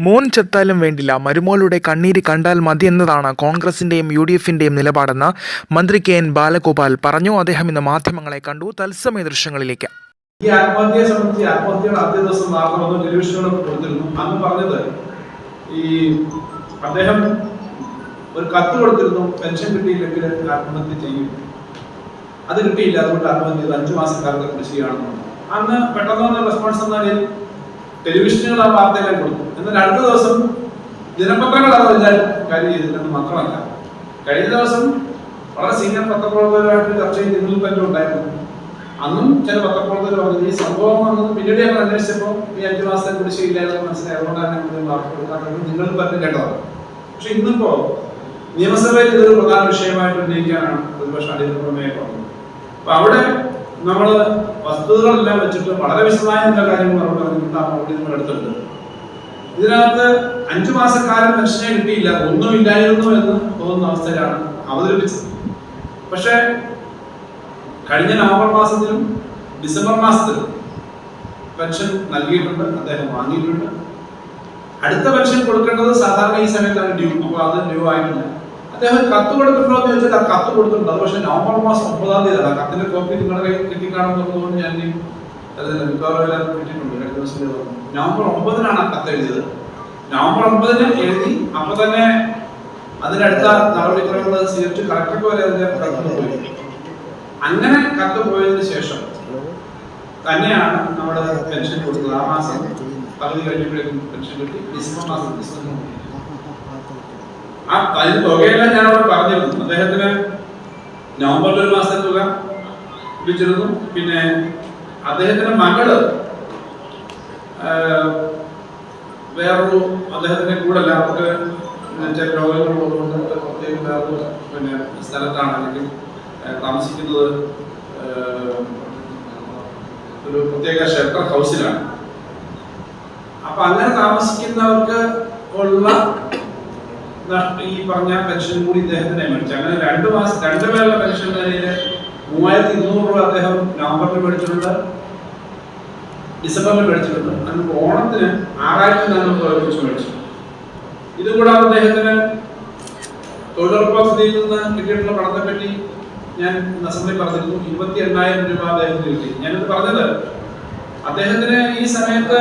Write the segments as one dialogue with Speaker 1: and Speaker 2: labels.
Speaker 1: മോൻ ചത്താലും വേണ്ടില്ല. മരുമോളുടെ കണ്ണീര് കണ്ടാൽ മതി എന്നതാണ് കോൺഗ്രസിന്റെയും യു ഡി എഫിന്റെയും നിലപാടെന്ന് മന്ത്രി കെ എൻ ബാലഗോപാൽ പറഞ്ഞു. അദ്ദേഹം ഇന്ന് മാധ്യമങ്ങളെ കണ്ടു. തത്സമയ ദൃശ്യങ്ങളിലേക്ക്.
Speaker 2: ഈ ആത്മഹത്യയെ സംബന്ധിച്ച് ആത്മഹത്യയുടെ ആദ്യ ദിവസം വാർത്ത വന്നു കൊടുത്തിരുന്നു അന്ന് പറഞ്ഞത് ഈ അദ്ദേഹം ഒരു കത്ത് കൊടുത്തിരുന്നു. പെൻഷൻ കിട്ടിയില്ലെങ്കിൽ ആത്മഹത്യ ചെയ്യും. അത് കിട്ടിയില്ല. അതുകൊണ്ട് ആത്മഹത്യ ചെയ്ത് അഞ്ചു മാസക്കാലത്തെ കൃഷിയാണെന്ന്. അന്ന് പെട്ടെന്ന് റെസ്പോൺസ് എന്ന നിലയിൽ ടെലിവിഷനുകൾ ആ വാർത്തകളെ കൊടുത്തു എന്നാൽ രണ്ടു ദിവസം ദിനപത്രങ്ങൾ അത് വലിയ കാര്യം ചെയ്തിട്ടുണ്ട് മാത്രമല്ല കഴിഞ്ഞ ദിവസം വളരെ സീനിയർ പത്രപ്രവർത്തകരുമായിട്ട് ചർച്ച ചെയ്ത് ഇതിൽ ഉണ്ടായിരുന്നു. അന്നും ചില പത്രപ്രവർത്തകർ പറഞ്ഞു ഈ സംഭവം വന്നത് പിന്നീട് ഞങ്ങൾ അന്വേഷിച്ചപ്പോൾ ഈ അഞ്ചു മാസത്തെ കുടിശ്ശില്ലാതെ മനസ്സിലായി അതുകൊണ്ടാണ് ഞങ്ങൾ നിങ്ങൾ പറഞ്ഞു കേട്ടത് പക്ഷെ ഇന്നിപ്പോ നിയമസഭയിൽ ഇതൊരു പ്രധാന വിഷയമായിട്ട് ഉന്നയിക്കാനാണ് പ്രതിപക്ഷ അടിയന്തര പ്രമേയം പറഞ്ഞത് അപ്പൊ അവിടെ നമ്മൾ വസ്തുതകളെല്ലാം വെച്ചിട്ട് വളരെ വിശദമായ ചില കാര്യങ്ങൾ നമ്മൾ പറഞ്ഞിട്ട് ആ എടുത്തിട്ടുണ്ട്. ഇതിനകത്ത് അഞ്ചു മാസക്കാലം പെൻഷനെ കിട്ടിയില്ല ഒന്നുമില്ലായിരുന്നു എന്ന് തോന്നുന്ന അവസ്ഥയിലാണ് അവതരിപ്പിച്ചത്. പക്ഷേ കഴിഞ്ഞ നവംബർ മാസത്തിലും ഡിസംബർ മാസത്തിലും പെൻഷൻ നൽകിയിട്ടുണ്ട് അദ്ദേഹം വാങ്ങിയിട്ടുണ്ട്. അടുത്ത പെൻഷൻ കൊടുക്കേണ്ടത് സാധാരണ ഈ സമയത്താണ് ഡ്യൂ അപ്പോൾ അത് ഡ്യൂ ആയിട്ടില്ല. അദ്ദേഹം കത്ത് കൊടുത്തിട്ടുണ്ടോ എന്ന് ചോദിച്ചാൽ ആ കത്ത് കൊടുത്തിട്ടുണ്ട്. അത് പക്ഷേ നവംബർ മാസം ഒമ്പതാം തീയതി ആ കത്തിന്റെ കോപ്പി നിങ്ങളുടെ കിട്ടിക്കാണെന്നുള്ളതുകൊണ്ട് ഞാൻ കിട്ടിയിട്ടുണ്ട്. രണ്ട് ദിവസം. നവംബർ ഒമ്പതിനാണ് ആ കത്ത് എഴുതിയത്. നവംബർ ഒമ്പതിന് എഴുതി അപ്പൊ തന്നെ അതിനടുത്ത നടപടിക്രമങ്ങൾ സ്വീകരിച്ച് കളക്ടർക്ക് വരെ അതിന്റെ കത്ത് പോയി. അങ്ങനെ കത്ത് പോയതിനു ശേഷം തന്നെയാണ് നമ്മുടെ പെൻഷൻ കൊടുത്തത്. ആ മാസം പകുതി കഴിഞ്ഞപ്പോഴേക്കും പെൻഷൻ കിട്ടി. ഡിസംബർ മാസം ഡിസംബർ ആ അതിന് തുകയെല്ലാം ഞാൻ അവിടെ പറഞ്ഞിരുന്നു. അദ്ദേഹത്തിന് നവംബറിൽ ഒരു മാസത്തെ തുക ലഭിച്ചിരുന്നു. പിന്നെ അദ്ദേഹത്തിന്റെ മകൾ വേറൊരു അദ്ദേഹത്തിന്റെ കൂടെ അല്ല അവർക്ക് ചില രോഗങ്ങളുള്ളതുകൊണ്ട് പ്രത്യേകം വേറൊരു പിന്നെ സ്ഥലത്താണ് അല്ലെങ്കിൽ താമസിക്കുന്നത് ഒരു പ്രത്യേക ഷെൽട്ടർ ഹൗസിലാണ്. അപ്പൊ അങ്ങനെ താമസിക്കുന്നവർക്ക് ഉള്ള ഈ പറഞ്ഞ പെൻഷൻ കൂടി ഇദ്ദേഹത്തിന് മേടിച്ചു. അങ്ങനെ രണ്ട് മാസം രണ്ട് പേരുടെ പെൻഷൻ നിലയിൽ മൂവായിരത്തി ഇരുന്നൂറ് രൂപ അദ്ദേഹം നവംബറിൽ മേടിച്ചിട്ടുണ്ട്. ഡിസംബറിൽ മേടിച്ചിട്ടുണ്ട്. അങ്ങനെ ഓണത്തിന് ആറായിരത്തി നാനൂറ് രൂപ വെച്ച് മേടിച്ചു. ഇതുകൂടാതെ അദ്ദേഹത്തിന് തൊഴിലുറപ്പ് പദ്ധതിയിൽ നിന്ന് കിട്ടിയിട്ടുള്ള പണത്തെ പറ്റി ഞാൻ അസംബ്ലി പറഞ്ഞിരുന്നു. ഇരുപത്തി എണ്ണായിരം രൂപ അദ്ദേഹത്തിന് കിട്ടി. ഞാനിത് പറഞ്ഞത് അദ്ദേഹത്തിന് ഈ സമയത്ത്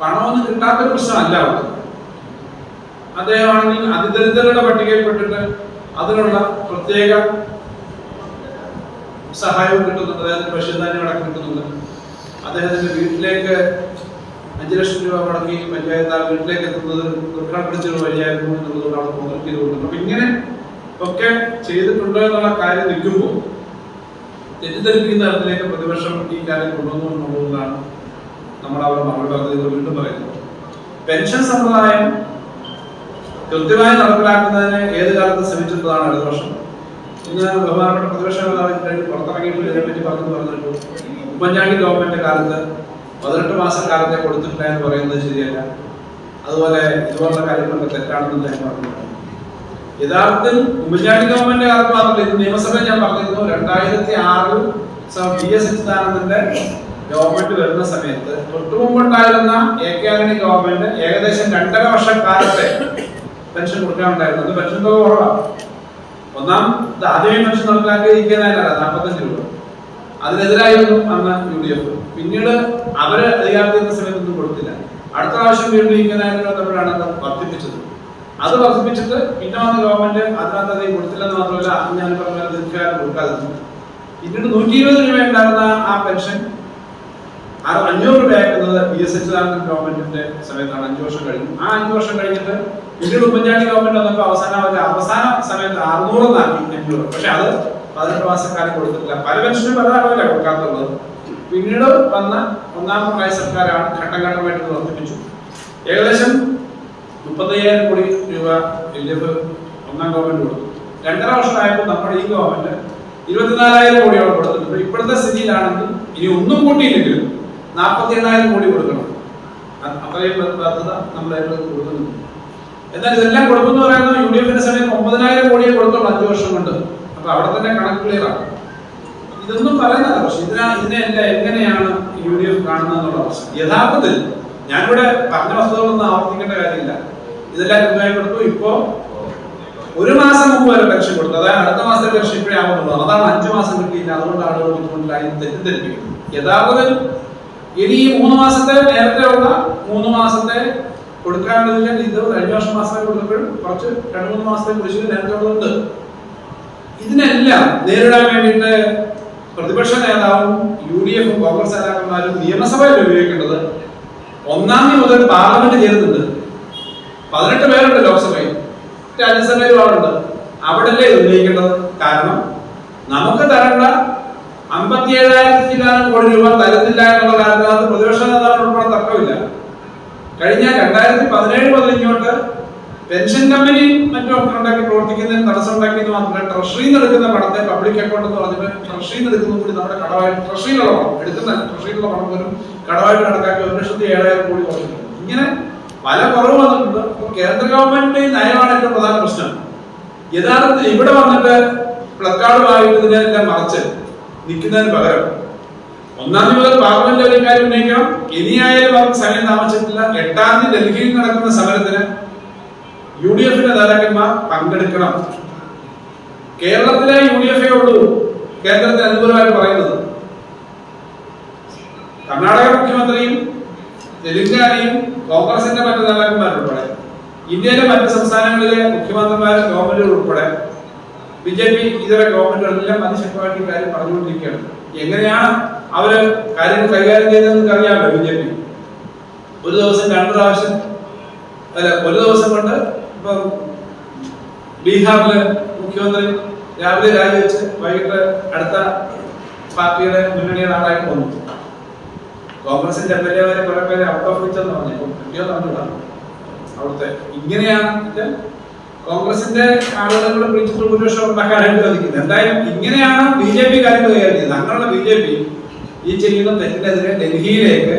Speaker 2: പണമൊന്നും കിട്ടാത്തൊരു പ്രശ്നമല്ല അവിടെ അദ്ദേഹമാണെങ്കിൽ അതിദരിദ്രരുടെ പട്ടികയിൽപ്പെട്ടിട്ട് അതിനുള്ള പ്രത്യേക സഹായവും കിട്ടുന്നുണ്ട്. അദ്ദേഹത്തിന് ഭക്ഷ്യധാന്യം അടക്കം കിട്ടുന്നുണ്ട്. അദ്ദേഹത്തിന്റെ വീട്ടിലേക്ക് അഞ്ചു ലക്ഷം രൂപ മുടക്കി പഞ്ചായത്ത് ആ വീട്ടിലേക്ക് എത്തുന്നത് ദുർഘട പിടിച്ചൊരു വഴിയായിരുന്നു എന്നുള്ളതുകൊണ്ടാണ് അവിടെ കോൺഗ്രസ് ചെയ്ത് അപ്പൊ ഇങ്ങനെ ഒക്കെ ചെയ്തിട്ടുണ്ട് എന്നുള്ള കാര്യം നിൽക്കുമ്പോൾ തെറ്റിദ്ധരിപ്പിക്കുന്ന തരത്തിലേക്ക് പ്രതിപക്ഷം ഈ കാര്യം കൊണ്ടുവന്നു എന്നുള്ളതാണ് നമ്മൾ അവർ മറുപടി പറഞ്ഞത്. വീണ്ടും പറയുന്നത് പെൻഷൻ സമ്പ്രദായം കൃത്യമായി നടപ്പിലാക്കുന്നതിന് ഏത് കാലത്ത് ശ്രമിച്ചിട്ടുള്ളതാണ് അടുത്ത വർഷം ഇന്ന് ബഹുമാനപ്പെട്ട പ്രതിപക്ഷ നേതാവിന്റെ പുറത്തിറങ്ങിയപ്പോൾ ഇതിനെപ്പറ്റി പറഞ്ഞു പറഞ്ഞിട്ടു. ഉമ്മൻചാണ്ടി ഗവൺമെന്റ് കാലത്ത് പതിനെട്ട് മാസം കാലത്തെ കൊടുത്തിട്ടില്ല എന്ന് പറയുന്നത് ശരിയല്ല. അതുപോലെ ഇതുപോലുള്ള കാര്യങ്ങളൊക്കെ തെറ്റാണെന്ന് അദ്ദേഹം പറഞ്ഞു യഥാർത്ഥത്തിൽ ഉമ്മൻചാണ്ടി ഗവൺമെന്റ് കാലത്ത് മാത്രമല്ല നിയമസഭയിൽ ഞാൻ പറഞ്ഞിരുന്നു രണ്ടായിരത്തി ആറിൽ പി എസ് അച്യുതാനന്ദന്റെ ഗവൺമെന്റ് വരുന്ന സമയത്ത് തൊട്ടുമുമ്പുണ്ടായിരുന്ന എ കെ ആന്റണി ഗവൺമെന്റ് ഏകദേശം രണ്ടര വർഷക്കാലത്തെ പെൻഷൻ കൊടുക്കാനുണ്ടായിരുന്നത് അത് പെൻഷൻ തുക കുറവാണ് ഒന്നാം ആദ്യമേ പെൻഷൻ നടപ്പിലാക്കിയിരിക്കാനല്ല നാൽപ്പത്തഞ്ച് രൂപ. അതിനെതിരായിരുന്നു അന്ന് യു ഡി എഫ്. പിന്നീട് അവർ അധികാരത്തിന് സമയത്തൊന്നും കൊടുത്തില്ല. അടുത്ത പ്രാവശ്യം വീണ്ടും ഇങ്ങനെ തമ്മിലാണ് അത് വർദ്ധിപ്പിച്ചത്. അത് വർദ്ധിപ്പിച്ചിട്ട് പിന്നെ വന്ന ഗവൺമെന്റ് അതിനകത്ത് അധികം കൊടുത്തില്ലെന്ന് മാത്രമല്ല ഞാൻ പറഞ്ഞ ദീർഘകാലം കൊടുക്കാതിരുന്നു. പിന്നീട് നൂറ്റി ഇരുപത് രൂപ ഉണ്ടായിരുന്ന ആ പെൻഷൻ അഞ്ഞൂറ് രൂപയാക്കുന്നത് ബി എസ് എച്ച് ഗവൺമെന്റിന്റെ സമയത്താണ്. അഞ്ചു വർഷം കഴിഞ്ഞു. ആ അഞ്ചു വർഷം കഴിഞ്ഞിട്ട് പിന്നീട് ഉമ്മൻചാണ്ടി ഗവൺമെന്റ് വന്നപ്പോൾ അവസാനം അവർ അവസാന സമയത്ത് അറുന്നൂറ് നാക്കി അഞ്ഞൂറ് പക്ഷെ അത് പതിനെട്ട് മാസക്കാലം കൊടുത്തിട്ടില്ല. പല പെൻഷനും പല അളവിലാണ് കൊടുക്കാത്തുള്ളത്. പിന്നീട് വന്ന ഒന്നാം പിണറായി സർക്കാരാണ് ഘട്ടം ഘട്ടമായിട്ട് വർദ്ധിപ്പിച്ചു ഏകദേശം മുപ്പത്തയ്യായിരം കോടി രൂപ എൽ ഒന്നാം ഗവൺമെന്റ് കൊടുത്തു. രണ്ടര വർഷമായപ്പോൾ നമ്മുടെ ഈ ഗവൺമെന്റ് ഇരുപത്തിനാലായിരം കോടിയോളം കൊടുത്തിട്ടുണ്ട് ഇപ്പോഴത്തെ സ്ഥിതിയിലാണെങ്കിൽ ഇനി ഒന്നും കൂട്ടിയില്ലെങ്കിലും നാൽപ്പത്തി എണ്ണായിരം കോടി കൊടുക്കണം. അത് അത്രയും ബാധ്യത നമ്മളായിട്ട് കൊടുക്കുന്നുണ്ട്. എന്നാൽ ഇതെല്ലാം കൊടുക്കുന്നു പറയുന്നത് യു ഡി എഫിന്റെ സമയത്ത് ഒമ്പതിനായിരം കോടിയെ കൊടുത്തുള്ളൂ അഞ്ചു വർഷം കൊണ്ട്. അപ്പൊ അവിടെ തന്നെ കണക്ക് ക്ലിയർ ആണ് ഇതൊന്നും പറയുന്നില്ല. പക്ഷെ ഇതിനാ ഇതിനെല്ലാം എങ്ങനെയാണ് യു ഡി എഫ് കാണുന്നത് പ്രശ്നം യഥാർത്ഥത്തിൽ ഞാനിവിടെ പറഞ്ഞ വസ്തുതകളൊന്നും ആവർത്തിക്കേണ്ട കാര്യമില്ല. ഇതെല്ലാം കൃത്യമായി കൊടുത്തു. ഇപ്പോ ഒരു മാസം മുമ്പ് വരെ പെൻഷൻ കൊടുത്തു. അതായത് അടുത്ത മാസത്തെ പെൻഷൻ ഇപ്പോഴേ അതാണ് അഞ്ചു മാസം കിട്ടിയില്ല. അതുകൊണ്ട് ആളുകൾ ബുദ്ധിമുട്ടിലായി തെറ്റിദ്ധരിപ്പിക്കുന്നു. യഥാർത്ഥത്തിൽ ഇനി ഈ മൂന്ന് മാസത്തെ നേരത്തെ ഉള്ള മൂന്ന് മാസത്തെ കൊടുക്കാനുള്ളതില്ല ഇത് കഴിഞ്ഞ വർഷം മാസമായി കൊടുത്തപ്പോഴും കുറച്ച് രണ്ട് മൂന്ന് മാസത്തെ കുറിച്ച് നേരത്തോടുണ്ട് ഇതിനെല്ലാം നേരിടാൻ വേണ്ടിയിട്ട് പ്രതിപക്ഷ നേതാവും യു ഡി എഫും കോൺഗ്രസ് നേതാക്കന്മാരും നിയമസഭയിൽ ഉപയോഗിക്കേണ്ടത് ഒന്നാം മുതൽ പാർലമെന്റ് ചേരുന്നുണ്ട്. പതിനെട്ട് പേരുണ്ട് ലോക്സഭയിൽ. രാജ്യസഭയിലും ആളുണ്ട്. അവിടെയല്ലേ ഇത് ഉന്നയിക്കേണ്ടത് കാരണം നമുക്ക് തരേണ്ട അമ്പത്തിയേഴായിരത്തി കോടി രൂപ തരത്തില്ല എന്നുള്ള കാരണത്ത് പ്രതിപക്ഷ കഴിഞ്ഞ രണ്ടായിരത്തി പതിനേഴ് ഇങ്ങോട്ട് പെൻഷൻ കമ്പനി മറ്റും ഉണ്ടാക്കി പ്രവർത്തിക്കുന്നതിന് തടസ്സം ഉണ്ടാക്കിയെന്ന് മാത്രമല്ല ട്രഷറിയിൽ നിന്ന് എടുക്കുന്ന പണത്തെ പബ്ലിക് അക്കൗണ്ട് എന്ന് പറഞ്ഞിട്ട് ട്രഷറിയിൽ നിന്ന് എടുക്കുന്ന കൂടി നമ്മുടെ കടവായിട്ട് ട്രഷറിയിലുള്ള പണം എടുക്കുന്ന ട്രഷറിയിലുള്ള പണം പോലും കടവായിട്ട് കണക്കാക്കി ഒരു ലക്ഷത്തി ഏഴായിരം കോടി കുറഞ്ഞിട്ടുണ്ട് ഇങ്ങനെ പല കുറവ് വന്നിട്ടുണ്ട്. കേന്ദ്ര ഗവൺമെന്റിന്റെ നയമാണ് ഏറ്റവും പ്രധാന പ്രശ്നം. യഥാർത്ഥത്തിൽ ഇവിടെ വന്നിട്ട് പ്ലക്കാർഡുമായിട്ട് ഇതിനെല്ലാം മറച്ച് നിൽക്കുന്നതിന് പകരം ഒന്നാം തീയതി മുതൽ പാർലമെന്റ് ഒരു കാര്യം ഉന്നയിക്കണം. ഇനിയായാലും അവർക്ക് സമയം താമസിച്ചിട്ടില്ല. എട്ടാം തീയതി ഡൽഹിയിൽ നടക്കുന്ന സമരത്തിന് യു ഡി എഫിന്റെ നേതാക്കന്മാർ പങ്കെടുക്കണം. കേരളത്തിലെ യു ഡി എഫേ ഉള്ളൂ കേന്ദ്രത്തിന് അനുകൂലമായി പറയുന്നത്. കർണാടക മുഖ്യമന്ത്രിയും തെലുങ്കാനയും കോൺഗ്രസിന്റെ മറ്റു നേതാക്കന്മാരുൾപ്പെടെ ഇന്ത്യയിലെ മറ്റ് സംസ്ഥാനങ്ങളിലെ മുഖ്യമന്ത്രിമാർ ഗവൺമെന്റുകൾ ഉൾപ്പെടെ ബി ജെ പി ഇതര ഗവൺമെന്റുകളെല്ലാം അതിശക്തമായിട്ട് കാര്യം പറഞ്ഞുകൊണ്ടിരിക്കുകയാണ്. എങ്ങനെയാണ് അവർ കാര്യങ്ങൾ കൈകാര്യം ചെയ്തതെന്ന് അറിയാമല്ലോ ബി ജെ പി. ഒരു ദിവസം രണ്ട് പ്രാവശ്യം അല്ല ഒരു ദിവസം കൊണ്ട് ഇപ്പൊ ബീഹാറിലെ മുഖ്യമന്ത്രി രാവിലെ രാജിവെച്ച് വൈകിട്ട് അടുത്ത പാർട്ടിയുടെ മുന്നണിയുടെ ആളായിട്ട് വന്നു കോൺഗ്രസിന്റെ എം എൽ എമാരെ കുറെ പേരെ ഔട്ട് ഓഫ് റീച്ച് എന്ന് പറഞ്ഞു. കിട്ടിയോ പറഞ്ഞില്ല അവിടുത്തെ ഇങ്ങനെയാണ് കോൺഗ്രസിന്റെ ആളുകളെ വിളിച്ചിട്ട് ഭൂരിപക്ഷം ഉണ്ടാക്കാനായിട്ട് ചോദിക്കുന്നത്. എന്തായാലും ഇങ്ങനെയാണ് ബി ജെ പി കാര്യങ്ങൾ കൈകാര്യം ചെയ്യുന്നത് അങ്ങനെയുള്ള ബി ജെ പി ഈ ചെയ്യുന്ന തെറ്റിനെതിരെ ഡൽഹിയിലേക്ക്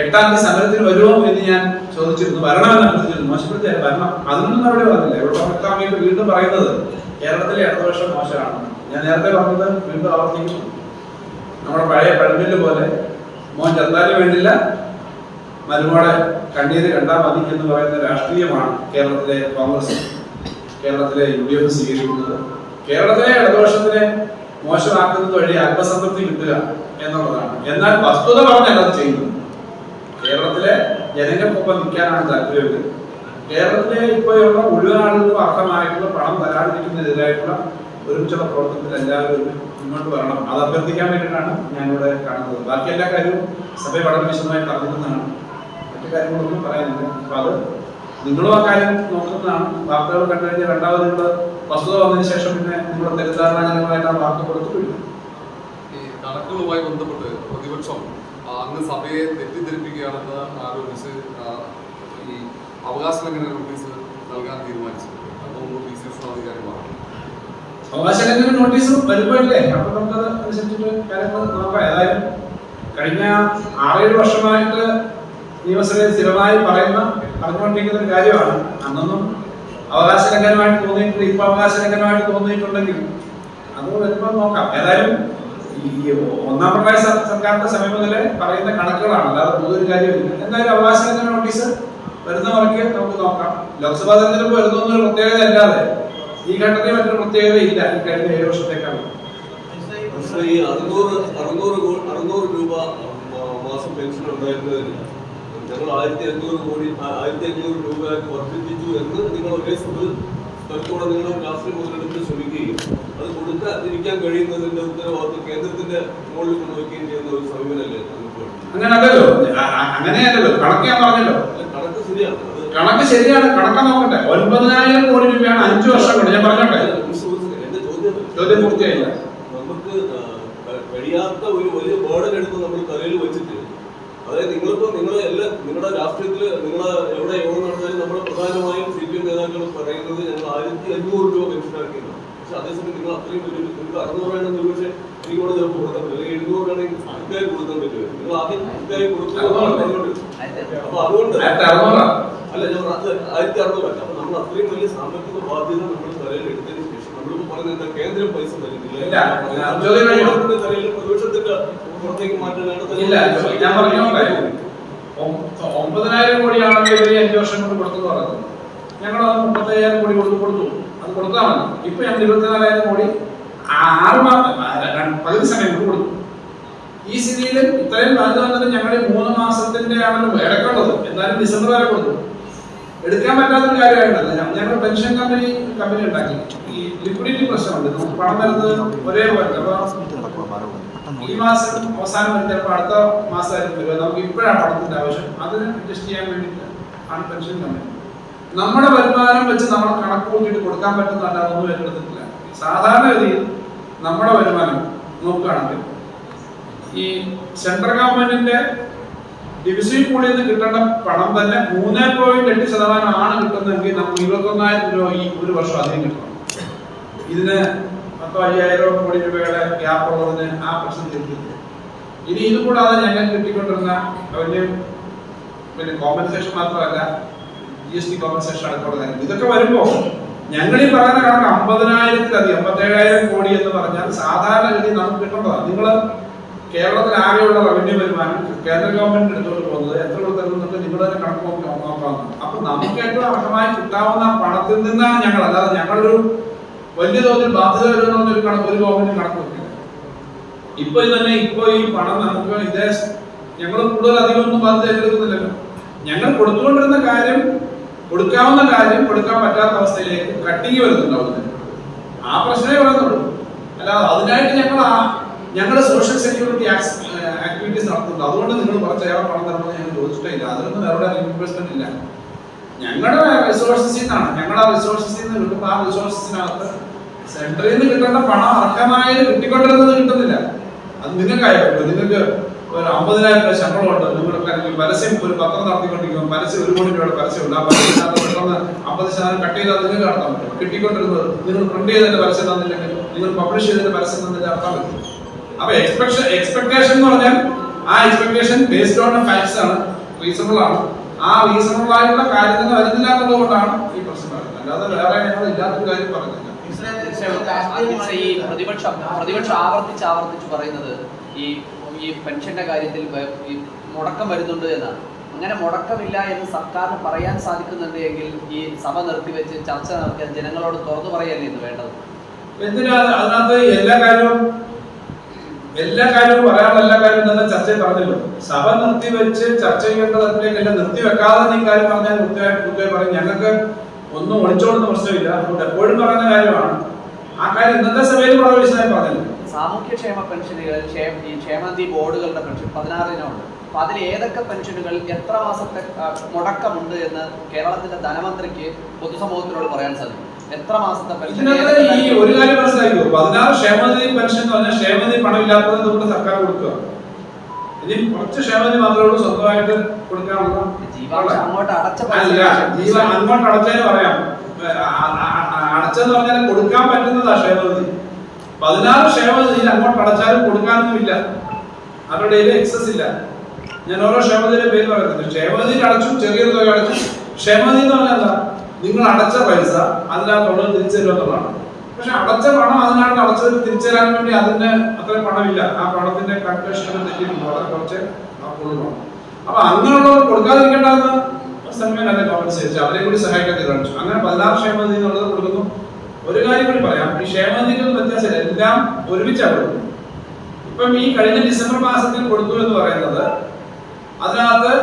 Speaker 2: എട്ടാം തീയതി സമരത്തിന് വരുമോ എന്ന് ഞാൻ ചോദിച്ചിരുന്നു. വരണമെന്ന് അഭ്യർത്ഥിച്ചിരുന്നു മോശപ്പെടുത്തിയ വരണം. അതിനൊന്നും അവിടെ പറഞ്ഞില്ല ഇവിടെ വീണ്ടും പറയുന്നത് കേരളത്തിലെ ഇടതുപക്ഷം മോശമാണ് ഞാൻ നേരത്തെ പറഞ്ഞത് വീണ്ടും ആവർത്തിക്കുന്നു. നമ്മുടെ പഴയ പഴമ്പിൽ പോലെ മോൻ ചത്താലും വേണ്ടില്ല മരുമോടെ കണ്ണീര് കണ്ടാൽ മതി എന്ന് പറയുന്ന രാഷ്ട്രീയമാണ് കേരളത്തിലെ കോൺഗ്രസ് കേരളത്തിലെ യു ഡി എഫ് സ്വീകരിക്കുന്നത്. കേരളത്തിലെ ഇടതുപക്ഷത്തിനെ മോശമാക്കുന്നത് വഴി ആത്മസംതൃപ്തി കിട്ടുക എന്നുള്ളതാണ്. എന്നാൽ വസ്തുത പറഞ്ഞല്ല അത് ചെയ്യുന്നത് കേരളത്തിലെ ജനങ്ങൾക്കൊപ്പം നിൽക്കാനാണ് താല്പര്യമെങ്കിൽ കേരളത്തിലെ ഇപ്പോഴുള്ള മുഴുവൻ ആളുകൾക്കും അർഹമായിട്ടുള്ള പണം തരാതിരിക്കുന്നതിനെതിരായിട്ടുള്ള ഒരുമിച്ചുള്ള പ്രവർത്തനത്തിൽ എല്ലാവരും മുന്നോട്ട് വരണം. അത് അഭ്യർത്ഥിക്കാൻ വേണ്ടിയിട്ടാണ് ഞാനിവിടെ കാണുന്നത്. ബാക്കി എല്ലാ കാര്യവും സഭ വളരെ വിശദമായി പറഞ്ഞിരുന്നതാണ്. മറ്റു കാര്യങ്ങളൊന്നും പറയാനില്ല. അപ്പൊ അത് നിങ്ങളും ആ കാര്യം നോക്കുന്നതാണ്. വാർത്തകൾ കണ്ടുകഴിഞ്ഞാൽ രണ്ടാമതുള്ള വസ്തുത വന്നതിന് ശേഷം പിന്നെ നമ്മുടെ തെറ്റിദ്ധാരണ ജനങ്ങളായിട്ട് ആ വാർത്ത കൊടുത്തിട്ടില്ല
Speaker 3: ഈ കണക്കുകളുമായി ബന്ധപ്പെട്ട് പ്രതിപക്ഷം അന്ന് അങ്ങ് സഭയെ തെറ്റിദ്ധരിപ്പിക്കുകയാണെന്ന് ആരോപിച്ച് ഈ അവകാശ ലംഘന നോട്ടീസ് നൽകാൻ തീരുമാനിച്ചു അപ്പോൾ പി സി അധികാരി പറഞ്ഞു
Speaker 2: അവകാശലംഘന നോട്ടീസ് വരുമ്പോഴല്ലേ? അപ്പൊ നമുക്കത് അനുസരിച്ചിട്ട് കാര്യങ്ങൾ നോക്കാം. ഏതായാലും കഴിഞ്ഞ ആറേഴ് വർഷമായിട്ട് നിയമസഭയിൽ സ്ഥിരമായി പറയുന്ന പറഞ്ഞുകൊണ്ടിരിക്കുന്ന ഒരു കാര്യമാണ്. അന്നൊന്നും അവകാശ ലംഘനമായിട്ട് തോന്നിയിട്ടുണ്ട് ഇപ്പൊ അവകാശ ലംഘനമായിട്ട് തോന്നിയിട്ടുണ്ടെങ്കിൽ അത് വരുമ്പോൾ നോക്കാം. ഏതായാലും ഈ ഒന്നാം പ്രായ സർക്കാരിന്റെ സമയം മുതലേ പറയുന്ന കണക്കുകളാണ്. അല്ലാതെ പുതിയൊരു കാര്യമില്ല എന്തായാലും അവകാശ ലംഘന നോട്ടീസ് വരുന്ന നമുക്ക് നോക്കാം. ലോക്സഭാ തെരഞ്ഞെടുപ്പ് വരുന്നൊന്നും പ്രത്യേകത അല്ലാതെ ഈ ഘട്ടത്തിൽ മറ്റൊരു പ്രത്യേകത ഇല്ല ഈ കഴിഞ്ഞ ഏഴ് വർഷത്തേക്കാണ്
Speaker 4: അറുന്നൂറ് അറുന്നൂറ് അറുന്നൂറ് രൂപ മാസം പെൻഷൻ ഉണ്ടായിരുന്നതിന് ഞങ്ങൾ ആയിരത്തി അഞ്ഞൂറ് കോടി ആയിരത്തി അഞ്ഞൂറ് രൂപയാക്കി വർദ്ധിപ്പിച്ചു എന്ന് നിങ്ങൾ ഒരേ സ്ഥലത്ത് സ്ഥലത്തോടെ നിങ്ങൾ രാഷ്ട്രീയ മുതലെടുത്ത് ശ്രമിക്കുകയും അത് കൊടുക്കാതിരിക്കാൻ കഴിയുന്നതിന്റെ ഉത്തരവാദിത്വം കേന്ദ്രത്തിന്റെ മുകളിൽ കൊണ്ടുവയ്ക്കുകയും ചെയ്യുന്ന ഒരു സമീപനല്ലേ
Speaker 2: അങ്ങനെ അല്ലല്ലോ അങ്ങനെയല്ലല്ലോ. കണക്ക് ഞാൻ പറഞ്ഞല്ലോ.
Speaker 4: കണക്ക് ശരിയാണ്.
Speaker 2: കണക്ക് ശരിയാണ്. കണക്ക് നോക്കട്ടെ. ഒൻപതിനായിരം കോടി രൂപയാണ് അഞ്ചു വർഷം കൊണ്ട്. ഞാൻ പറഞ്ഞോട്ടെ?
Speaker 4: ചോദ്യം
Speaker 2: പൂർത്തിയായില്ല.
Speaker 4: നമുക്ക് കഴിയാത്ത ഒരു വലിയ ബോർഡൻ എടുത്ത് നമ്മൾ തലയിൽ വെച്ചിട്ട് അതായത് നിങ്ങളിപ്പോ നിങ്ങൾ എല്ലാ നിങ്ങളുടെ രാഷ്ട്രീയത്തിൽ നിങ്ങൾ എവിടെ യോഗം നടന്നാലും നമ്മൾ പ്രധാനമായും സി പി എം നേതാക്കൾ പറയുന്നത് ഞങ്ങൾ ആയിരത്തി അഞ്ഞൂറ് രൂപ പെൻഷനാക്കിയതാണ് പക്ഷെ അതേസമയം നിങ്ങൾ അത്രയും വലിയ നിങ്ങൾക്ക് അറുന്നൂറാണെന്ന് ഒരുപക്ഷെ എനിക്ക് കൂടെ കൊടുക്കാൻ പറ്റില്ല. അല്ലെങ്കിൽ എഴുന്നൂറാണെങ്കിൽ അറ്റായി കൊടുക്കാൻ പറ്റില്ല. നിങ്ങൾ ആദ്യം അറ്റായി കൊടുക്കുന്നത് അപ്പൊ അതുകൊണ്ട്
Speaker 2: അറുന്നൂറാണ്
Speaker 4: അല്ല ഞാൻ പറഞ്ഞത് ആയിരത്തി അറുന്നൂറല്ല അപ്പൊ നമ്മൾ അത്രയും വലിയ സാമ്പത്തിക ബാധ്യത നമ്മൾ തലയിൽ എടുത്തതിന് ശേഷം നമ്മളിപ്പോ പറയുന്നത് കേന്ദ്രം പൈസ തരുന്നില്ല. തലയിൽ പ്രതിപക്ഷത്തിന്റെ പുറത്തേക്ക് മാറ്റാനാണ്
Speaker 2: ഞാൻ പറഞ്ഞോട്ടെ ഒമ്പതിനായിരം കോടിയാണ് ഇവർ അഞ്ചു വർഷം കൊണ്ട് കൊടുത്തു പറഞ്ഞത് ഞങ്ങൾ അത് മുപ്പത്തയ്യായിരം കോടി കൊടുത്ത് കൊടുത്തു. അത് കൊടുത്താൽ മതി ഇപ്പൊ ഞങ്ങൾ ഇരുപത്തിനാലായിരം കോടി ആറ് മാസം പകുതി സമയം കൊണ്ട് കൊടുത്തു. ഈ സ്ഥിതിയിൽ ഇത്രയും പറഞ്ഞു വന്നത് ഞങ്ങൾ മൂന്ന് മാസത്തിന്റെ ആണല്ലോ എടുക്കേണ്ടത് എന്നാലും ഡിസംബർ വരെ കൊടുത്തു. എടുക്കാൻ പറ്റാത്തൊരു കാര്യമായിട്ടല്ല ഞങ്ങൾ പെൻഷൻ കമ്പനി കമ്പനി ഉണ്ടാക്കി. ഈ ലിക്വിഡിറ്റി പ്രശ്നമുണ്ട്. നമുക്ക് പണം വരുന്നത് ഒരേപോലെ. ഈ മാസം അവസാനം വരെ ചിലപ്പോൾ അടുത്ത മാസമായിരിക്കും വരിക. നമുക്ക് ഇപ്പോഴാണ് പണത്തിന്റെ ആവശ്യം. അതിന് അഡ്ജസ്റ്റ് ചെയ്യാൻ വേണ്ടിയിട്ട് ആണ് പെൻഷൻ തന്നെ നമ്മുടെ വരുമാനം വെച്ച് നമ്മൾ കണക്ക് കൂട്ടിയിട്ട് കൊടുക്കാൻ പറ്റുന്നതല്ല അതൊന്നും ഏറ്റെടുത്തിട്ടില്ല സാധാരണഗതിയിൽ നമ്മുടെ വരുമാനം നോക്കുകയാണെങ്കിൽ ഈ സെൻട്രൽ ഗവൺമെന്റിന്റെ ഡിവിഷൻ കൂടിയിൽ നിന്ന് കിട്ടേണ്ട പണം തന്നെ മൂന്ന് പോയിന്റ് എട്ട് ശതമാനം ആണ് കിട്ടുന്നതെങ്കിൽ നമുക്ക് ഇരുപത്തൊന്നായിരം രൂപ ഈ ഒരു വർഷം അധികം കിട്ടണം. ഇതിന് പത്തോ അയ്യായിരം കോടി രൂപയുടെ ഗ്യാപ്പ് ഉള്ളതിന് ആ പ്രശ്നം തീർത്തില്ല ഇനി കൂടാതെ ഞങ്ങൾ കിട്ടിക്കൊണ്ടിരുന്ന വലിയ പിന്നെ കോമ്പൻസേഷൻ മാത്രമല്ല ജി എസ് ടി കോമ്പൻസേഷൻ അടക്കമുള്ള ഇതൊക്കെ വരുമ്പോൾ ഞങ്ങൾ ഈ പറയുന്ന കണക്ക് അമ്പതിനായിരത്തിലധികം അമ്പത്തേഴായിരം കോടി എന്ന് പറഞ്ഞാൽ സാധാരണ രീതി നമുക്ക് കിട്ടേണ്ടതാണ്. നിങ്ങൾ കേരളത്തിൽ ആകെയുള്ള റവന്യൂ വരുമാനം കേന്ദ്ര ഗവൺമെന്റ് എടുത്തുകൊണ്ട് പോകുന്നത് എത്ര കൊടുത്തിരുന്നിട്ട് നിങ്ങൾ തന്നെ കണക്ക് നോക്കി നോക്കാവുന്നത് അപ്പൊ നമുക്ക് ഏറ്റവും അർഹമായി കിട്ടാവുന്ന പണത്തിൽ നിന്നാണ് ഞങ്ങൾ അല്ലാതെ ഞങ്ങളൊരു വലിയ തോതിൽ ബാധ്യത വരുന്ന ഒരു കണക്ക് ഒരു ഗവൺമെന്റ് കണക്ക് ഇപ്പൊ തന്നെ ഇപ്പൊ ഈ പണം നമുക്ക് ഇതേ ഞങ്ങൾ കൂടുതൽ അധികം ഒന്നും ബാധ്യത ഏറ്റെടുക്കുന്നില്ലല്ലോ. ഞങ്ങൾ കൊടുത്തുകൊണ്ടിരുന്ന കാര്യം കൊടുക്കാവുന്ന കാര്യം കൊടുക്കാൻ പറ്റാത്ത അവസ്ഥയിലേക്ക് കട്ടിങ് വരുന്നുണ്ട് ആ പ്രശ്നമേ വരുന്നുള്ളൂ. അല്ലാതെ അതിനായിട്ട് ഞങ്ങൾ ആ ഞങ്ങളുടെ സോഷ്യൽ സെക്യൂരിറ്റി ആക്ടിവിറ്റീസ് നടത്തുന്നുണ്ട്. അതുകൊണ്ട് നിങ്ങൾ കുറച്ച് ഏറെ പണം തരണമെന്ന് ഞങ്ങൾ ചോദിച്ചിട്ടില്ല അതിനൊന്നും വേറെ ഇൻവെസ്റ്റ്മെന്റ് ഇല്ല. ഞങ്ങളുടെ റിസോഴ്സസിൽ നിന്നാണ് ഞങ്ങളുടെ റിസോഴ്സസിൽ നിന്ന് കിട്ടുമ്പോൾ ആ റിസോഴ്സസിനകത്ത് സെൻട്രലിൽ നിന്ന് കിട്ടേണ്ട പണം അർഹമായ കിട്ടിക്കൊണ്ടിരുന്നത് കിട്ടുന്നില്ല. അത് നിങ്ങൾക്കായിക്കോട്ടെ നിങ്ങൾക്ക് ഒരു അമ്പതിനായിരം രൂപ ശമ്പളമുണ്ട് നിങ്ങൾക്ക് അല്ലെങ്കിൽ പരസ്യം ഒരു പത്രം നടത്തിക്കൊണ്ടിരിക്കുമ്പോൾ പരസ്യം ഒരു കോടി രൂപയുടെ പരസ്യമുണ്ട് ആ പരസ്യത്തിനകത്ത് പെട്ടെന്ന് അമ്പത് ശതമാനം കട്ട് ചെയ്താൽ നിങ്ങൾക്ക് നടത്താൻ പറ്റും. കിട്ടിക്കൊണ്ടിരുന്നത് നിങ്ങൾ പ്രിന്റ് ചെയ്തതിന്റെ പരസ്യം തന്നില്ലെങ്കിൽ നിങ്ങൾ പബ്ലിഷ് ചെയ്തതിന്റെ പരസ്യം തന്നില്ല നടത്താൻ പറ്റും അപ്പൊ എക്സ്പെക്ഷൻ എക്സ്പെക്ടേഷൻ എന്ന് പറഞ്ഞാൽ ആ എക്സ്പെക്ടേഷൻ ബേസ്ഡ് ഓൺ ഫാക്ട്സ് ആണ്. റീസണബിൾ ആണ്. ആ റീസണബിൾ ആയിട്ടുള്ള കാര്യങ്ങൾ വരുന്നില്ല എന്നുള്ളതുകൊണ്ടാണ് ഈ പ്രശ്നം അല്ലാതെ വേറെ ഞങ്ങൾ ഇല്ലാത്തൊരു കാര്യം പറഞ്ഞില്ല
Speaker 5: ഈ പ്രതിപക്ഷം പ്രതിപക്ഷം ആവർത്തിച്ച് ആവർത്തിച്ച് പറയുന്നത് ഈ ഈ പെൻഷന്റെ കാര്യത്തിൽ ഈ മുടക്കം വരുന്നുണ്ട് എന്നാണ്. അങ്ങനെ മുടക്കമില്ല എന്ന് സർക്കാരിന് പറയാൻ സാധിക്കുന്നുണ്ട് എങ്കിൽ ഈ സഭ നിർത്തിവെച്ച് ചർച്ച നടത്തിയ ജനങ്ങളോട് തുറന്നു പറയല്ലേ എന്ന് വേണ്ടത്?
Speaker 2: അതിനകത്ത് എല്ലാ കാര്യവും എല്ലാ കാര്യവും പറയാനുള്ള എല്ലാ കാര്യവും തന്നെ ചർച്ചയിൽ പറഞ്ഞല്ലോ. സഭ നിർത്തിവെച്ച് ചർച്ച ചെയ്യേണ്ട തരത്തിലേക്കല്ല നിർത്തി വെക്കാതെ നീ കാര്യം പറഞ്ഞാൽ കൃത്യമായിട്ട് കൃത്യമായി പറയും. ഞങ്ങൾക്ക് ഒന്നും ഒളിച്ചോടുന്ന പ്രശ്നമില്ല. അതുകൊണ്ട് എപ്പോഴും പറയുന്ന കാര്യമാണ്. ആ കാര്യം ഇന്നത്തെ സഭയിൽ വളരെ വിശദമായി പറഞ്ഞല്ലോ.
Speaker 5: സാമൂഹ്യക്ഷേമ പെൻഷനുകൾ ക്ഷേമനിധി ബോർഡുകളുടെ പെൻഷൻ പതിനാറിനുണ്ട് അപ്പൊ അതിൽ ഏതൊക്കെ പെൻഷനുകൾ എത്ര മാസത്തെ മുടക്കമുണ്ട് എന്ന് കേരളത്തിന്റെ ധനമന്ത്രിക്ക് പൊതുസമൂഹത്തിനോട് പറയാൻ സാധിക്കും. എത്ര മാസത്തെ പെൻഷൻ
Speaker 2: ഈ ഒരു കാര്യം മനസ്സിലാക്കിയോ പതിനാറ് ക്ഷേമനിധി പെൻഷൻ എന്ന് പറഞ്ഞാൽ ക്ഷേമനിധി പണമില്ലാത്തത് നമ്മുടെ സർക്കാർ കൊടുക്കുക. ഇനി കുറച്ച് ക്ഷേമനിധി മാത്രമേ ഉള്ളൂ സ്വന്തമായിട്ട് കൊടുക്കാനുള്ള
Speaker 5: അങ്ങോട്ട് അടച്ച
Speaker 2: അങ്ങോട്ട് അടച്ചതിന് പറയാം. അടച്ചെന്ന് പറഞ്ഞാൽ കൊടുക്കാൻ പറ്റുന്നതാ ക്ഷേമനിധി. പതിനാറ് ക്ഷേമനിധിയിൽ അങ്ങോട്ട് അടച്ചാലും കൊടുക്കാനൊന്നും ഇല്ല അവരുടെ കയ്യിൽ എക്സസ് ഇല്ല. ഞാൻ ഓരോ ക്ഷേമനിധിയുടെ പേര് പറയുന്നത്. ക്ഷേമനിധിയിൽ അടച്ചു ചെറിയൊരു തുക അടച്ചു. ക്ഷേമനിധി എന്ന് പറഞ്ഞാൽ എന്താ? നിങ്ങൾ അടച്ച പൈസ അതിനകത്തുള്ളത് തിരിച്ചു തരുമെന്നുള്ളതാണ് പക്ഷെ അടച്ച പണം അതിനകത്ത് അടച്ചത് തിരിച്ചു തരാൻ വേണ്ടി അതിന്റെ അത്രയും പണമില്ല. ആ പണത്തിന്റെ കൺവേഷൻ തെറ്റിയിട്ടുണ്ട്. വളരെ കുറച്ച് അപ്പോഴും അപ്പൊ അങ്ങനെയുള്ളവർ കൊടുക്കാതിരിക്കേണ്ടെന്ന് അല്ലെ കോമ്പൻസേറ്റ് അവരെ കൂടി സഹായിക്കാൻ തീരുമാനിച്ചു. അങ്ങനെ പതിനാറ് ക്ഷേമനിധി എന്നുള്ളത് കൊടുക്കുന്നു. ഒരു കാര്യം കൂടി പറയാം. ഈ ക്ഷേമനിധികൾ വ്യത്യാസമില്ല. എല്ലാം ഒരുമിച്ചാണ് കൊടുക്കുന്നത്. ഇപ്പം ഈ കഴിഞ്ഞ ഡിസംബർ മാസത്തിൽ കൊടുത്തു എന്ന് പറയുന്നത് അതിനകത്ത്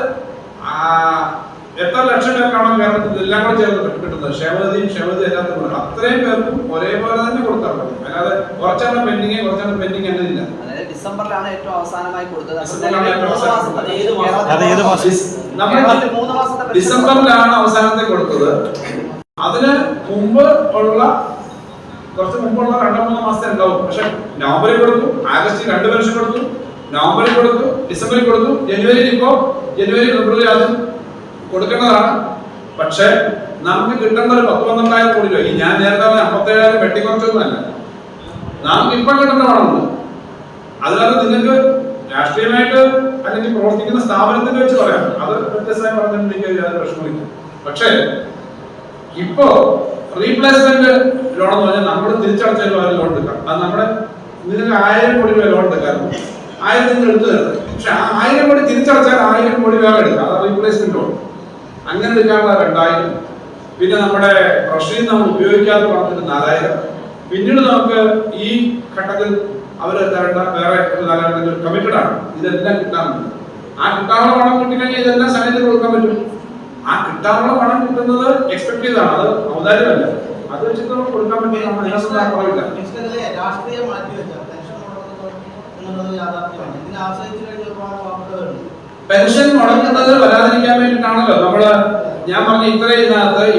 Speaker 2: എത്ര ലക്ഷം പേർക്കാണോ കേരളത്തിൽ എല്ലാം കൂടെ ചേർന്ന് കിട്ടുന്നത്. ക്ഷേമനിധിയും ക്ഷേമനിധി എല്ലാത്തും അത്രയും പേർക്കും ഒരേപോലെ തന്നെ കൊടുത്താൽ മതി. അല്ലാതെ കുറച്ചെണ്ണം പെൻഡിങ് കുറച്ചെണ്ണം പെൻഡിങ്
Speaker 5: ഡിസംബറിലാണ് ഏറ്റവും അവസാനമായി കൊടുത്തത്. മൂന്ന് മാസത്തെ
Speaker 2: ഡിസംബറിലാണ് അവസാനത്തെ കൊടുത്തത്. അതിന് മുമ്പ് ഉള്ള കുറച്ച് മുമ്പുള്ള രണ്ടോ മൂന്നോ മാസത്തെ ഉണ്ടാവും. പക്ഷെ നവംബറിൽ കൊടുത്തു ആഗസ്റ്റിൽ രണ്ട് വർഷം കൊടുത്തു നവംബറിൽ കൊടുത്തു ഡിസംബറിൽ കൊടുത്തു ജനുവരിയിൽ ഇപ്പോ ജനുവരി ഫെബ്രുവരി അതും കൊടുക്കേണ്ടതാണ്. പക്ഷെ നമുക്ക് കിട്ടേണ്ട ഒരു പത്ത് പന്ത്രണ്ടായിരം കോടി രൂപ. ഈ ഞാൻ നേരത്തെ അമ്പത്തേഴായിരം അമ്പത്തേഴായിരം വെട്ടിക്കുറച്ചൊന്നുമല്ല നമുക്ക് ഇപ്പൊ കിട്ടേണ്ട പണമുണ്ട് അതിനകത്ത് നിങ്ങൾക്ക് രാഷ്ട്രീയമായിട്ട് അല്ലെങ്കിൽ പ്രവർത്തിക്കുന്ന സ്ഥാപനത്തിന്റെ വെച്ച് പറയാം. അത് വ്യത്യസ്തമായി പറഞ്ഞിട്ടുണ്ടെങ്കിൽ പ്രശ്നമില്ല പക്ഷേ ഇപ്പോ റീപ്ലേസ്മെന്റ് ലോൺ എന്ന് പറഞ്ഞാൽ നമ്മൾ തിരിച്ചടച്ച ലോൺ ലോൺ എടുക്കാം. അത് നമ്മുടെ നിങ്ങൾക്ക് ആയിരം കോടി രൂപ ലോൺ എടുക്കാറുണ്ട്. ആയിരത്തി എടുത്തു തരുന്നത് പക്ഷെ ആ ആയിരം കോടി തിരിച്ചടച്ചാൽ ആയിരം കോടി വേറെ എടുക്കാം. അത് റീപ്ലേസ്മെന്റ് ലോൺ അങ്ങനെ എടുക്കാനുള്ള രണ്ടായിരം. പിന്നെ നമ്മുടെ റഷ്യയിൽ നമ്മൾ ഉപയോഗിക്കാത്ത പറഞ്ഞിട്ട് നാലായിരം. പിന്നീട് നമുക്ക് ഈ ഘട്ടത്തിൽ അവർ തരേണ്ട വേറെ ഒരു കമ്മിറ്റഡാണ് ഇതെല്ലാം കിട്ടാറുണ്ട് ആ കിട്ടാനുള്ള പണം കിട്ടിക്കഴിഞ്ഞാൽ ഇതെല്ലാം സമയത്തിന് കൊടുക്കാൻ പറ്റും. ആ കിട്ടാനുള്ള പണം കിട്ടുന്നത് എക്സ്പെക്ട് ചെയ്താണ് അത് ഔദാര്യമല്ല. അത് വെച്ചിട്ട് നമുക്ക് കൊടുക്കാൻ പറ്റും. നമ്മൾ കുറവില്ല.
Speaker 6: രാഷ്ട്രീയം പെൻഷൻ മുടങ്ങുന്നത്
Speaker 2: പെൻഷൻ വരാതിരിക്കാൻ വേണ്ടിയിട്ടാണല്ലോ. നമ്മൾ ഞാൻ പറഞ്ഞ ഇത്രയും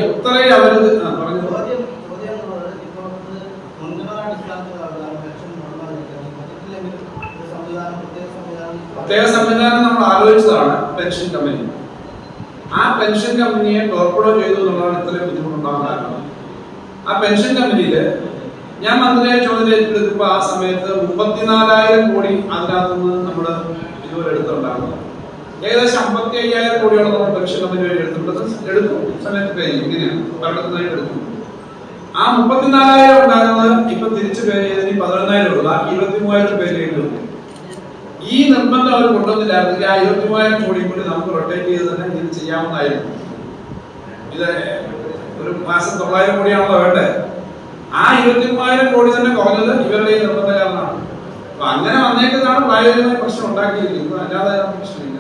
Speaker 2: ഇത്രയും അവർ ആ, പറഞ്ഞു
Speaker 6: ചോദ്യം ചോദ്യം എന്നുള്ളത് ഇപ്പോൾ ഇത് മുൻഗണനാടിസ്ഥാനത്തിലാണ് പെൻഷൻ മുടങ്ങാതിരിക്കുന്നത് ബജറ്റിലെങ്കിലും ഒരു സംവിധാനം പ്രത്യേക സംവിധാനം
Speaker 2: പ്രത്യേക സംവിധാനം നമ്മൾ ആലോചിച്ചതാണ് പെൻഷൻ കമ്പനി. ആ പെൻഷൻ കമ്പനിയെ ടോർപ്പിഡോ ചെയ്തു എന്നുള്ളതാണ് ഇത്രയും ബുദ്ധിമുട്ടുണ്ടാകാൻ കാരണം. ആ പെൻഷൻ കമ്പനിയിൽ ഞാൻ മന്ത്രിയെ ചോദ്യം ഏറ്റെടുക്കുമ്പോൾ ആ സമയത്ത് മുപ്പത്തിനാലായിരം കോടി അതിനകത്ത് നിന്ന് നമ്മൾ ഇതുവരെ എടുത്തുണ്ടാകുന്നത് ഏകദേശം അമ്പത്തി അയ്യായിരം കോടിയോളം നമ്മൾ പെൻഷൻ കമ്പനി വഴി എടുത്തിട്ടുള്ളത്. എടുക്കും സമയത്ത് പേ ചെയ്യും ഇങ്ങനെയാണ്. ഭരണത്തിനായിട്ട് എടുക്കും ആ മുപ്പത്തിനാലായിരം ഉണ്ടാകുന്നത് ഇപ്പൊ തിരിച്ചു പേ ചെയ്തതിന് പതിനൊന്നായിരം ഉള്ള. ഇരുപത്തി മൂവായിരം പേര് വരും ഈ നിർബന്ധം അവർ കൊണ്ടുവന്നില്ലായിരുന്നെങ്കിൽ ആ ഇരുപത്തി മൂവായിരം കോടി കൂടി നമുക്ക് റൊട്ടേറ്റ് ചെയ്ത് തന്നെ ഇത് ചെയ്യാവുന്നതായിരുന്നു ഇത് ഒരു മാസം തൊള്ളായിരം കോടിയാണല്ലോ വേണ്ടേ ആ ഇരുപത്തി മൂവായിരം കോടി തന്നെ കുറഞ്ഞത് ഇവരുടെ ഈ നിർബന്ധ കാരണമാണ് അപ്പൊ അങ്ങനെ വന്നേക്കുന്നതാണ് പ്രായോഗികമായ പ്രശ്നം ഉണ്ടാക്കിയിരിക്കുന്നത് അല്ലാതെ പ്രശ്നമില്ല